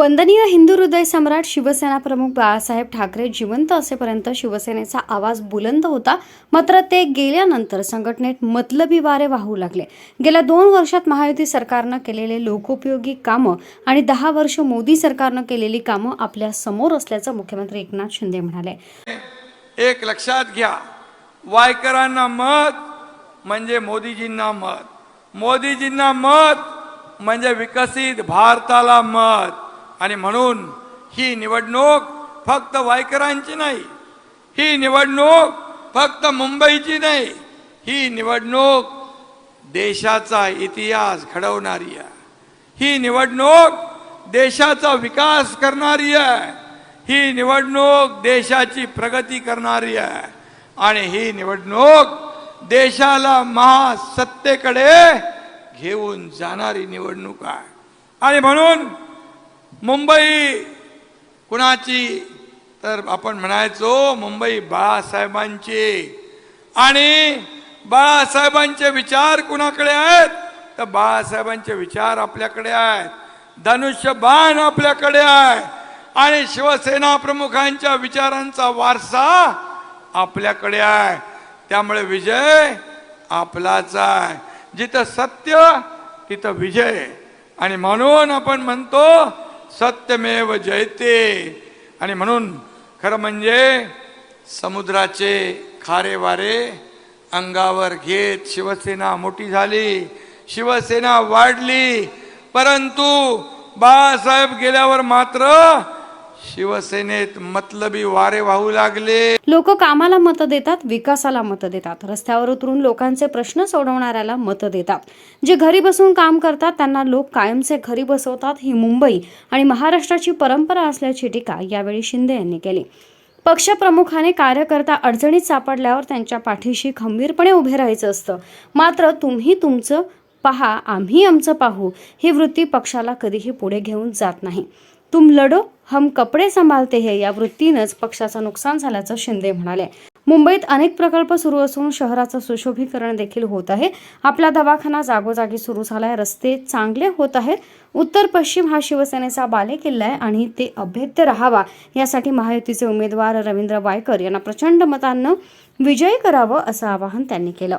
वंदनीय हिंदू हृदय सम्राट शिवसेना प्रमुख बाळासाहेब ठाकरे जिवंत असेपर्यंत शिवसेनेचा आवाज बुलंद होता मात्र ते गेल्यानंतर संघटनेत मतलबी वारे वाहू लागले. गेल्या दोन वर्षात महायुती सरकारनं केलेले लोकोपयोगी कामं आणि दहा वर्ष मोदी सरकारनं केलेली कामं आपल्यासमोर असल्याचं मुख्यमंत्री एकनाथ शिंदे म्हणाले. एक लक्षात घ्या वायकरांना मत म्हणजे मोदीजींना मत. मोदीजींना मत म्हणजे विकसित भारताला मत. आणि म्हणून ही निवडणूक फक्त वायकरांची नाही ही निवडणूक फक्त मुंबईची नाही ही निवडणूक देशाचा इतिहास घडवणारी आहे. ही निवडणूक देशाचा विकास करणारी आहे. ही निवडणूक देशाची प्रगती करणारी आहे. आणि ही निवडणूक देशाला महासत्तेकडे घेऊन जाणारी निवडणूक आहे. आणि म्हणून मुंबई कुणाची? तर आपण म्हणायचो मुंबई बाळासाहेबांची. आणि बाळासाहेबांचे विचार कुणाकडे आहेत? तर बाळासाहेबांचे विचार आपल्याकडे आहेत. धनुष्यबाण आपल्याकडे आहे. आणि शिवसेना प्रमुखांच्या विचारांचा वारसा आपल्याकडे आहे. त्यामुळे विजय आपलाच आहे. जिथं सत्य तिथं विजय. आणि म्हणून आपण म्हणतो सत्यमेव जयते. आणि म्हणून खरं म्हणजे समुद्राचे खारे वारे अंगावर घेत शिवसेना मोठी झाली शिवसेना वाढली परंतु बाळासाहेब गेल्यावर मात्र शिवसेनेत मतलबी वारे वाहू लागले. लोक कामाला मतं देतात विकासाला मतं देतात. रस्त्यावर उतरून लोकांचे प्रश्न सोडवणाऱ्याला मतं देतात. जे घरी बसून काम करतात त्यांना लोक कायमचे घरी बसवतात ही मुंबई आणि महाराष्ट्राची परंपरा असल्याची टीका यावेळी शिंदे यांनी केली. पक्षप्रमुखाने कार्यकर्ता अडचणीत सापडल्यावर त्यांच्या पाठीशी खंबीरपणे उभे राहायचं असतं. मात्र तुम्ही तुमचं पहा आम्ही आमचं पाहू ही वृत्ती पक्षाला कधीही पुढे घेऊन जात नाही. तुम लढो हम कपडे सांभाळते हे. या वृत्तीनंच पक्षाचं नुकसान झाल्याचं शिंदे म्हणाले. मुंबईत अनेक प्रकल्प सुरू असून शहराचं सुशोभीकरण देखील होत आहे. आपला दवाखाना जागोजागी सुरू झालाय. रस्ते चांगले होत आहेत. उत्तर पश्चिम हा शिवसेनेचा बालेकिल्ला आहे आणि ते अभेद्य राहावा यासाठी महायुतीचे उमेदवार रवींद्र वायकर यांना प्रचंड मतांनं विजयी करावं असं आवाहन त्यांनी केलं.